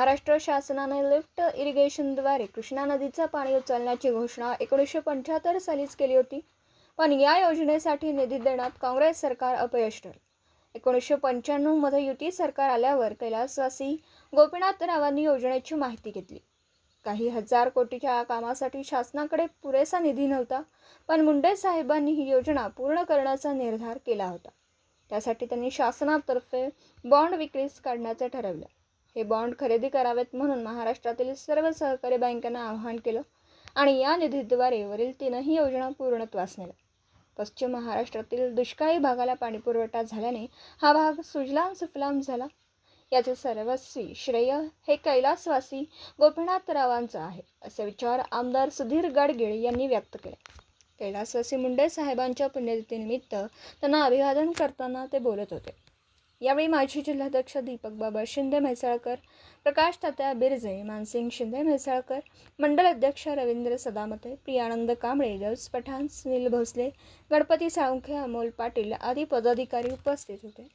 महाराष्ट्र शासनाने लिफ्ट इरिगेशनद्वारे कृष्णा नदीचं पाणी उचलण्याची घोषणा एकोणीसशे पंच्याहत्तर सालीच केली होती. पण या योजनेसाठी निधी देण्यात काँग्रेस सरकार अपयश ठरलं. एकोणीसशे पंच्याण्णवमध्ये युती सरकार आल्यावर कैलासवासी गोपीनाथरावांनी योजनेची माहिती घेतली. काही हजार कोटीच्या कामासाठी शासनाकडे पुरेसा निधी नव्हता पण मुंडे साहेबांनी ही योजना पूर्ण करण्याचा निर्धार केला होता. त्यासाठी त्यांनी शासनातर्फे बॉन्ड विक्रीस काढण्याचं ठरवलं. हे बॉन्ड खरेदी करावेत म्हणून महाराष्ट्रातील सर्व सहकारी बँकांना आवाहन केलं आणि या निधीद्वारे वरील तीनही योजना पूर्णत्वास नेल्या पश्चिम महाराष्ट्रातील दुष्काळी भागाला पाणीपुरवठा झाल्याने हा भाग सुजलाम सुफलाम झाला. याचे सर्वस्वी श्रेय हे कैलासवासी गोपीनाथरावांचा आहे असे विचार आमदार सुधीर गाडगीळ यांनी व्यक्त केले. कैलासवासी मुंडे साहेबांच्या पुण्यतिथीनिमित्त त्यांना अभिवादन करताना ते बोलत होते. यावेळी माजी जिल्हाध्यक्ष दीपक बाबा शिंदे म्हैसाळकर प्रकाश तात्या बिरजे मानसिंग शिंदे म्हैसाळकर मंडल अध्यक्ष रवींद्र सदामते प्रियानंद कांबळे गौस पठाण सुनील भोसले गणपती साळुंखे अमोल पाटील आदी पदाधिकारी उपस्थित होते.